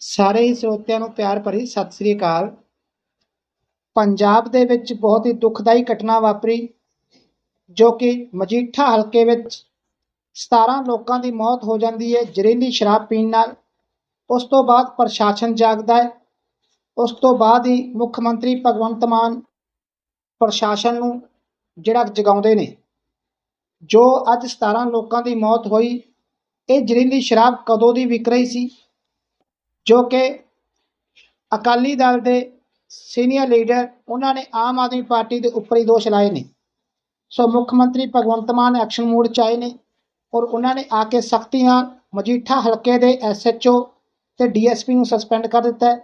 ਸਾਰੇ ਹੀ ਸਰੋਤਿਆਂ ਨੂੰ ਪਿਆਰ ਭਰੀ ਸਤਿ ਸ੍ਰੀ ਅਕਾਲ। ਪੰਜਾਬ ਦੇ ਵਿੱਚ ਬਹੁਤ ਹੀ ਦੁਖਦਾਈ ਘਟਨਾ ਵਾਪਰੀ, ਜੋ ਕਿ ਮਜੀਠਾ ਹਲਕੇ ਵਿੱਚ 17 ਲੋਕਾਂ ਦੀ ਮੌਤ ਹੋ ਜਾਂਦੀ ਹੈ, ਜ਼ਹਿਰੀਲੀ ਸ਼ਰਾਬ ਪੀਣ ਨਾਲ। ਉਸ ਤੋਂ ਬਾਅਦ ਪ੍ਰਸ਼ਾਸਨ ਜਾਗਦਾ ਹੈ। ਉਸ ਤੋਂ ਬਾਅਦ ਹੀ ਮੁੱਖ ਮੰਤਰੀ ਭਗਵੰਤ ਮਾਨ ਪ੍ਰਸ਼ਾਸਨ ਨੂੰ ਜਿਹੜਾ ਜਗਾਉਂਦੇ ਨੇ। ਜੋ ਅੱਜ 17 ਲੋਕਾਂ ਦੀ ਮੌਤ ਹੋਈ, ਇਹ ਜ਼ਹਿਰੀਲੀ ਸ਼ਰਾਬ ਕਦੋਂ ਦੀ ਵਿਕ ਰਹੀ ਸੀ? ਜੋ ਕਿ ਅਕਾਲੀ ਦਲ ਦੇ ਸੀਨੀਅਰ ਲੀਡਰ, ਉਹਨਾਂ ਨੇ ਆਮ ਆਦਮੀ ਪਾਰਟੀ ਦੇ ਉੱਪਰ ਹੀ ਦੋਸ਼ ਲਾਏ ਨੇ। ਸੋ ਮੁੱਖ ਮੰਤਰੀ ਭਗਵੰਤ ਮਾਨ ਐਕਸ਼ਨ ਮੋਡ 'ਚ ਆਏ ਨੇ ਔਰ ਉਹਨਾਂ ਨੇ ਆ ਕੇ ਸਖਤੀ ਨਾਲ ਮਜੀਠਾ ਹਲਕੇ ਦੇ ਐਸਐਚਓ ਤੇ ਡੀਐਸਪੀ ਨੂੰ ਸਸਪੈਂਡ ਕਰ ਦਿੱਤਾ ਹੈ।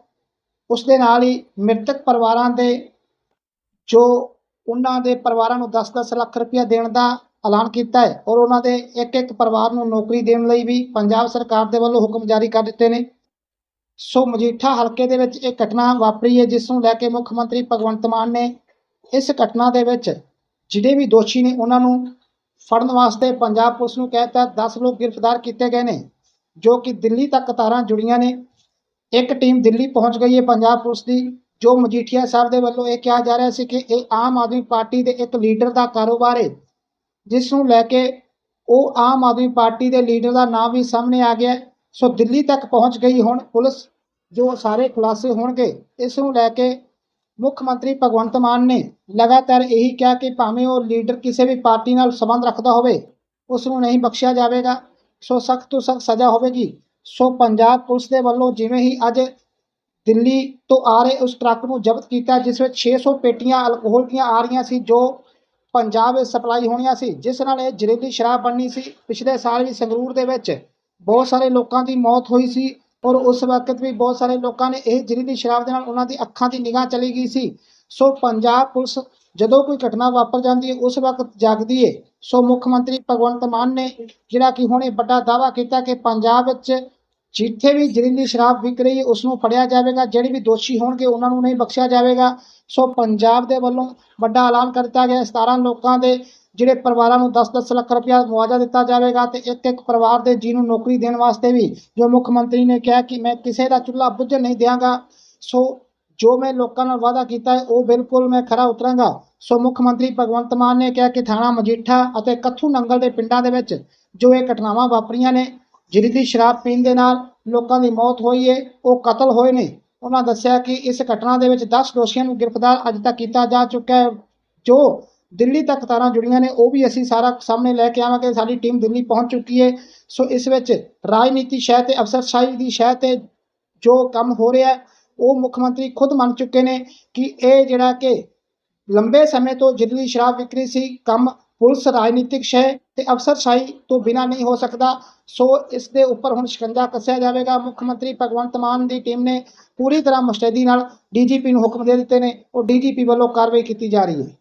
ਉਸ ਦੇ ਨਾਲ ਹੀ ਮ੍ਰਿਤਕ ਪਰਿਵਾਰਾਂ ਦੇ ਜੋ ਉਹਨਾਂ ਦੇ ਪਰਿਵਾਰਾਂ ਨੂੰ 10-10 ਲੱਖ ਰੁਪਇਆ ਦੇਣ ਦਾ ਐਲਾਨ ਕੀਤਾ ਹੈ ਔਰ ਉਹਨਾਂ ਦੇ ਇੱਕ ਇੱਕ ਪਰਿਵਾਰ ਨੂੰ ਨੌਕਰੀ ਦੇਣ ਲਈ ਵੀ ਪੰਜਾਬ ਸਰਕਾਰ ਦੇ ਵੱਲੋਂ ਹੁਕਮ ਜਾਰੀ ਕਰ ਦਿੱਤੇ ਨੇ। ਸੋ ਮਜੀਠਾ ਹਲਕੇ ਦੇ ਵਿੱਚ ਇਹ ਘਟਨਾ ਵਾਪਰੀ ਹੈ, ਜਿਸ ਨੂੰ ਲੈ ਕੇ ਮੁੱਖ ਮੰਤਰੀ ਭਗਵੰਤ ਮਾਨ ਨੇ ਇਸ ਘਟਨਾ ਦੇ ਵਿੱਚ ਜਿਹੜੇ ਵੀ ਦੋਸ਼ੀ ਨੇ ਉਹਨਾਂ ਨੂੰ ਫੜਨ ਵਾਸਤੇ ਪੰਜਾਬ ਪੁਲਿਸ ਨੂੰ ਕਹਿਤਾ 10 ਲੋਕ ਗ੍ਰਿਫਤਾਰ ਕੀਤੇ ਗਏ ਨੇ, ਜੋ ਕਿ ਦਿੱਲੀ ਤੱਕ ਤਾਰਾਂ ਜੁੜੀਆਂ ਨੇ। ਇੱਕ ਟੀਮ ਦਿੱਲੀ ਪਹੁੰਚ ਗਈ ਹੈ ਪੰਜਾਬ ਪੁਲਿਸ ਦੀ, ਜੋ ਮਜੀਠੀਆ ਸਾਹਿਬ ਦੇ ਵੱਲੋਂ ਇਹ ਕਿਹਾ ਜਾ ਰਿਹਾ ਸੀ ਕਿ ਇਹ ਆਮ ਆਦਮੀ ਪਾਰਟੀ ਦੇ ਇੱਕ ਲੀਡਰ ਦਾ ਕਾਰੋਬਾਰ ਹੈ, ਜਿਸ ਨੂੰ ਲੈ ਕੇ ਉਹ ਆਮ ਆਦਮੀ ਪਾਰਟੀ ਦੇ ਲੀਡਰ ਦਾ ਨਾਮ ਵੀ ਸਾਹਮਣੇ ਆ ਗਿਆ। ਸੋ ਦਿੱਲੀ ਤੱਕ ਪਹੁੰਚ ਗਈ ਹੁਣ ਪੁਲਿਸ, ਜੋ ਸਾਰੇ ਖੁਲਾਸੇ ਹੋਣਗੇ, ਇਸ ਨੂੰ ਲੈ ਕੇ ਮੁੱਖ ਮੰਤਰੀ ਭਗਵੰਤ ਮਾਨ ਨੇ ਲਗਾਤਾਰ ਇਹੀ ਕਿਹਾ ਕਿ ਭਾਵੇਂ ਉਹ ਲੀਡਰ ਕਿਸੇ ਵੀ ਪਾਰਟੀ ਨਾਲ ਸੰਬੰਧ ਰੱਖਦਾ ਹੋਵੇ, ਉਸ ਨੂੰ ਨਹੀਂ ਬਖਸ਼ਿਆ ਜਾਵੇਗਾ। ਸੋ ਸਖਤ ਤੋਂ ਸਖਤ ਸਜ਼ਾ ਹੋਵੇਗੀ। ਸੋ ਪੰਜਾਬ ਪੁਲਿਸ ਦੇ ਵੱਲੋਂ ਜਿਵੇਂ ਹੀ ਅੱਜ ਦਿੱਲੀ ਤੋਂ ਆ ਰਹੇ ਉਸ ਟਰੱਕ ਨੂੰ ਜ਼ਬਤ ਕੀਤਾ, ਜਿਸ ਵਿੱਚ 600 ਪੇਟੀਆਂ ਅਲਕੋਹਲ ਦੀਆਂ ਆ ਰਹੀਆਂ ਸੀ, ਜੋ ਪੰਜਾਬ ਵਿੱਚ ਸਪਲਾਈ ਹੋਣੀਆਂ ਸੀ, ਜਿਸ ਨਾਲ ਇਹ ਜ਼ਹਿਰੀਲੀ ਸ਼ਰਾਬ ਬਣਨੀ ਸੀ। ਪਿਛਲੇ ਸਾਲ ਵੀ ਸੰਗਰੂਰ ਦੇ ਵਿੱਚ ਬਹੁਤ ਸਾਰੇ ਲੋਕਾਂ ਦੀ ਮੌਤ ਹੋਈ ਸੀ ਔਰ ਉਸ ਵਕਤ ਵੀ ਬਹੁਤ ਸਾਰੇ ਲੋਕਾਂ ਨੇ ਇਹ ਜ਼ਹਿਰੀਲੀ ਸ਼ਰਾਬ ਦੇ ਨਾਲ ਉਹਨਾਂ ਦੀ ਅੱਖਾਂ ਦੀ ਨਿਗਾਹ ਚਲੀ ਗਈ ਸੀ। ਸੋ ਪੰਜਾਬ ਪੁਲਿਸ ਜਦੋਂ ਕੋਈ ਘਟਨਾ ਵਾਪਰ ਜਾਂਦੀ ਹੈ, ਉਸ ਵਕਤ ਜਾਗਦੀ ਹੈ। ਸੋ ਮੁੱਖ ਮੰਤਰੀ ਭਗਵੰਤ ਮਾਨ ਨੇ ਜਿਹੜਾ ਕਿ ਹੁਣੇ ਵੱਡਾ ਦਾਅਵਾ ਕੀਤਾ ਕਿ ਪੰਜਾਬ ਵਿੱਚ ਜਿੱਥੇ ਵੀ ਜ਼ਹਿਰੀਲੀ ਸ਼ਰਾਬ ਵਿਕ ਰਹੀ ਹੈ ਉਸ ਨੂੰ ਫੜਿਆ ਜਾਵੇਗਾ। ਜਿਹੜੇ ਵੀ ਦੋਸ਼ੀ ਹੋਣਗੇ, ਉਹਨਾਂ ਨੂੰ ਨਹੀਂ ਬਖਸ਼ਿਆ ਜਾਵੇਗਾ। ਸੋ ਪੰਜਾਬ ਦੇ ਵੱਲੋਂ ਵੱਡਾ ਐਲਾਨ ਕਰਤਾ ਗਿਆ। 17 ਲੋਕਾਂ ਦੇ ਜਿਹੜੇ ਪਰਿਵਾਰਾਂ ਨੂੰ 10-10 ਲੱਖ ਰੁਪਇਆ ਮੁਆਵਜ਼ਾ ਦਿੱਤਾ ਜਾਵੇਗਾ ਤੇ ਇੱਕ ਇੱਕ ਪਰਿਵਾਰ ਦੇ ਜੀ ਨੂੰ ਨੌਕਰੀ ਦੇਣ ਵਾਸਤੇ ਵੀ ਜੋ ਮੁੱਖ ਮੰਤਰੀ ਨੇ ਕਿਹਾ ਕਿ ਮੈਂ ਕਿਸੇ ਦਾ ਚੁੱਲ੍ਹਾ ਬੁੱਝ ਨਹੀਂ ਦਿਆਂਗਾ, ਸੋ ਜੋ ਮੈਂ ਲੋਕਾਂ ਨਾਲ ਵਾਅਦਾ ਕੀਤਾ ਹੈ, ਉਹ ਬਿਲਕੁਲ ਮੈਂ ਖਰਾ ਉਤਰਾਂਗਾ। ਸੋ ਮੁੱਖ ਮੰਤਰੀ ਭਗਵੰਤ ਮਾਨ ਨੇ ਕਿਹਾ ਕਿ ਥਾਣਾ ਮਜੀਠਾ ਅਤੇ ਕੱਥੂ ਨੰਗਲ ਦੇ ਪਿੰਡਾਂ ਦੇ ਵਿੱਚ ਜੋ ਇਹ ਘਟਨਾਵਾਂ ਵਾਪਰੀਆਂ ਨੇ ਜ਼ਹਿਰੀਲੀ ਸ਼ਰਾਬ ਪੀਣ ਦੇ ਨਾਲ ਲੋਕਾਂ ਦੀ ਮੌਤ ਹੋਈ ਹੈ ਉਹ ਕਤਲ ਹੋਏ ਨੇ। ਉਹਨਾਂ ਦੱਸਿਆ ਕਿ ਇਸ ਘਟਨਾ ਦੇ ਵਿੱਚ 10 ਦੋਸ਼ੀਆਂ ਨੂੰ ਗ੍ਰਿਫਤਾਰ ਅੱਜ ਤੱਕ ਕੀਤਾ ਜਾ ਚੁੱਕਾ ਹੈ, ਜੋ ਦਿੱਲੀ ਤੱਕ ਤਾਰਾਂ ਜੁੜੀਆਂ ਨੇ, ਉਹ ਵੀ ਅਸੀਂ ਸਾਰਾ ਸਾਹਮਣੇ ਲੈ ਕੇ ਆਵਾਂਗੇ, ਸਾਡੀ ਟੀਮ ਦਿੱਲੀ ਪਹੁੰਚ ਚੁੱਕੀ ਹੈ ਸੋ ਇਸ ਵਿੱਚ ਰਾਜਨੀਤੀ ਸ਼ਹਿ ਤੇ ਅਫਸਰਸ਼ਾਹੀ ਦੀ ਸ਼ਹਿ ਤੇ ਜੋ ਕੰਮ ਹੋ ਰਿਹਾ ਉਹ ਮੁੱਖ ਮੰਤਰੀ ਖੁਦ ਮੰਨ ਚੁੱਕੇ ਨੇ ਕਿ ਇਹ ਜਿਹੜਾ ਕਿ ਲੰਬੇ ਸਮੇਂ ਤੋਂ ਜ਼ਹਿਰੀਲੀ ਸ਼ਰਾਬ ਵਿਕਰੀ ਸੀ, ਕੰਮ ਪੁਲਿਸ ਰਾਜਨੀਤਿਕ ਸ਼ਹਿ ਤੇ ਅਫਸਰਸ਼ਾਹੀ ਤੋਂ ਬਿਨਾਂ ਨਹੀਂ ਹੋ ਸਕਦਾ। ਸੋ ਇਸ ਦੇ ਉੱਪਰ ਹੁਣ ਸ਼ਿਕੰਜਾ ਕੱਸਿਆ ਜਾਵੇਗਾ। ਮੁੱਖ ਮੰਤਰੀ ਭਗਵੰਤ ਮਾਨ ਦੀ ਟੀਮ ਨੇ ਪੂਰੀ ਤਰ੍ਹਾਂ ਮੁਸਤੈਦੀ ਨਾਲ ਡੀਜੀਪੀ ਨੂੰ ਹੁਕਮ ਦੇ ਦਿੱਤੇ ਨੇ। ਉਹ ਡੀਜੀਪੀ ਵੱਲੋਂ ਕਾਰਵਾਈ ਕੀਤੀ ਜਾ ਰਹੀ ਹੈ।